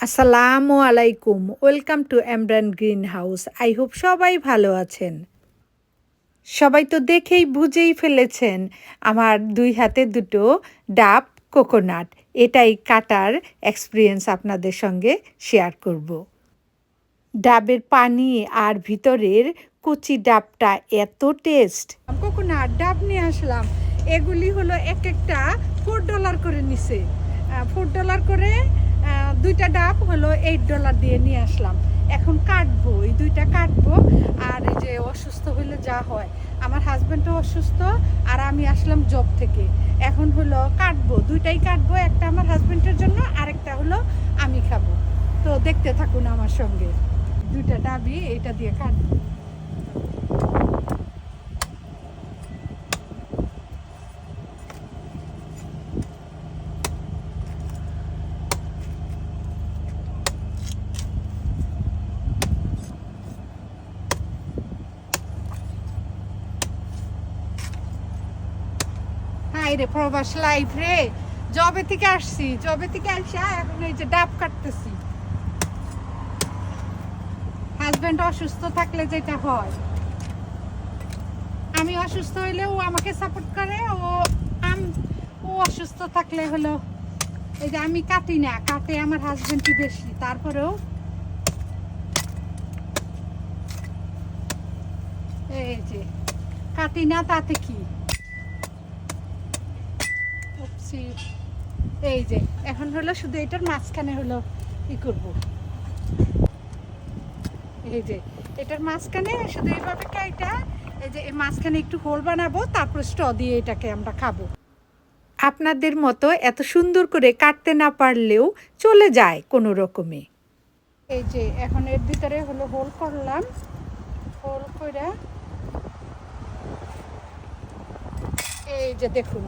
আসসালামু আলাইকুম welcome to এমব্রান গ্রিন হাউস আই হোপ সবাই ভালো আছেন। সবাই তো দেখেই বুঝেই ফেলেছেন আমার দুই হাতে দুটো ডাব কোকোনাট। এটাই কাটার এক্সপিরিয়েন্স আপনাদের সঙ্গে শেয়ার করব। ডাবের পানি আর ভিতরের কুচি ডাবটা এত টেস্ট কোকোনাট ডাব নিয়ে আসলাম। এগুলি হলো এক একটা ফোর ডলার করে নিছে। ফোর ডলার করে দুইটা ডাব হলো এইট ডলার দিয়ে নিয়ে আসলাম। এখন কাটবো, এই দুইটা কাটবো, আর এই যে অসুস্থ হলে যা হয়। আমার হাজব্যান্ডও অসুস্থ, আর আমি আসলাম জব থেকে। এখন হলো কাটবো, দুইটাই কাটবো, একটা আমার হাজব্যান্ডের জন্য আরেকটা হলো আমি খাব। তো দেখতে থাকুন আমার সঙ্গে। দুইটা ডাবই এটা দিয়ে কাটবো। রে প্রবাস লাইফ রে। জবে থেকে আসছি জবে থেকে আসা এখন এই যে ডাব কাটতেছি। হাজবেন্ড অসুস্থ থাকলে যেটা হয়। আমি অসুস্থ হইলে ও আমাকে সাপোর্ট করে, ও ও অসুস্থ থাকলে হলো, এই যে আমি কাটি না, কাটে আমার হাজবেন্ডই বেশি, তারপরেও এই যে, কাটি না তাতে কি? উপসি। এই যে, এখন হলো শুধু এটার মাঝখানে হলো ই করব। এই যে, এটার মাঝখানে শুধু এইভাবে কাইটা এই যে মাঝখানে একটু হোল বানাবো, তারপর স্ট দিয়ে এটাকে আমরা খাব। আপনাদের মতো এত সুন্দর করে কাটতে না পারলেও চলে যায় কোনো রকমে। এই যে, এখন এর ভিতরে হলো হোল করলাম। হোল করে এই যে দেখুন।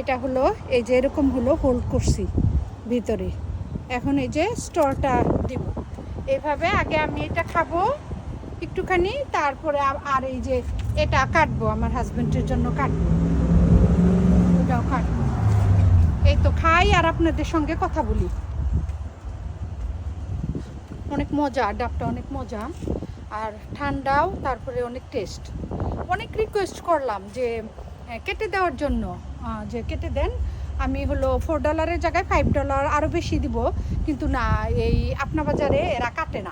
এটা হলো, এই যে এরকম হলো হোল্ড করছি ভিতরে। এখন এই যে স্টরটা দিব। এইভাবে আগে আমি এটা খাব একটুখানি, তারপরে আর এই যে এটা কাটবো, আমার হাজবেন্ডের জন্য কাটবো। ওটাও কাটবো। এই তো খাই আর আপনাদের সঙ্গে কথা বলি। অনেক মজা, ডাবটা অনেক মজা। আর ঠান্ডাও, তারপরে অনেক টেস্ট অনেক রিকোয়েস্ট করলাম যে কেটে দেওয়ার জন্য যে কেটে দেন, আমি হলো ফোর ডলারের জায়গায় ফাইভ ডলার আরও বেশি দিব, কিন্তু না, এই আপনা বাজারে এরা কাটে না।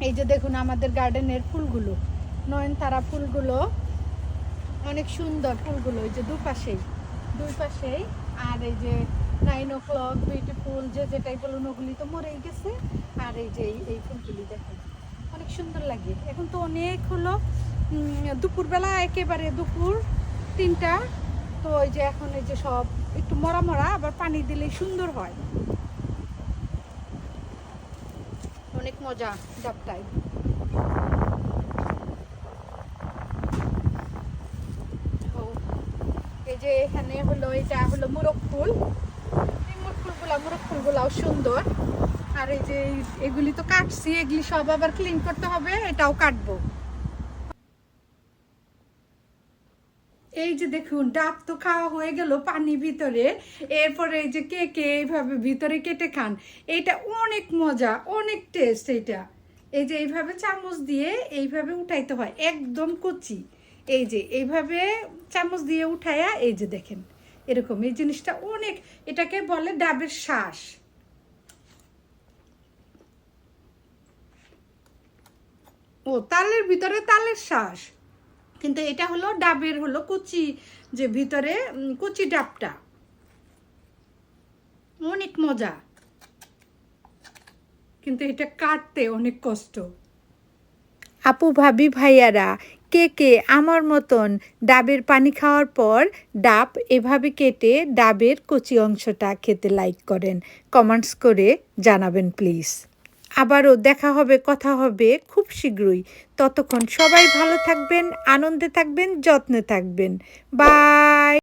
এই যে দেখুন আমাদের গার্ডেনের ফুলগুলো, নয়নতারা ফুলগুলো, অনেক সুন্দর ফুলগুলো, এই যে দুপাশেই দুই পাশেই আর এই যে নাইন ও ক্লক বিউটিফুল যে যেটাই বলুন ওগুলি তো মরেই গেছে, আর এই যে এই- ফুলগুলি দেখুন, অনেক সুন্দর লাগে। এখন তো অনেক হলো দুপুরবেলা একেবারে দুপুর তিনটা। তো ওই যে এখন এই যে সব একটু মরা মরা, আবার পানি দিলেই সুন্দর হয়। অনেক মজা ডাবটাই এই যে এখানে হলো এটা হলো মোরগ ফুল। মোরগ ফুলগুলা, মোরগ ফুলগুলাও সুন্দর। আর এই যে এগুলি তো কাটছি, এগুলি সব আবার ক্লিন করতে হবে, এটাও কাটবো। এই যে দেখুন, ডাব তো খাওয়া হয়ে গেল পানি ভিতরে। এরপরে এই যে কে কে এইভাবে ভিতরে কেটে খান, এটা অনেক মজা, অনেক টেস্ট এটা এই যে এইভাবে চামচ দিয়ে এইভাবে উঠাইতে হয়, একদম কচি। এই যে এইভাবে চামচ দিয়ে উঠায়া, এই যে দেখেন, এরকম। এই জিনিসটা অনেক, এটাকে বলে ডাবের শ্বাস। ও, তালের ভিতরে তালের শ্বাস। কিন্তু এটা হলো ডাবের হলো কুচি, যে ভিতরে কুচি ডাবটা। অনেক মজা। কিন্তু এটা কাটতে অনেক কষ্ট। আপু, ভাবি, ভাইয়ারা, কে কে আমার মতন ডাবের পানি খাওয়ার পর ডাব এভাবে কেটে ডাবের কচি অংশটা খেতে লাইক করেন, কমেন্টস করে জানাবেন প্লিজ আবারও দেখা হবে, কথা হবে খুব শীঘ্রই। ততক্ষণ সবাই ভালো থাকবেন, আনন্দে থাকবেন, যত্নে থাকবেন। বাই!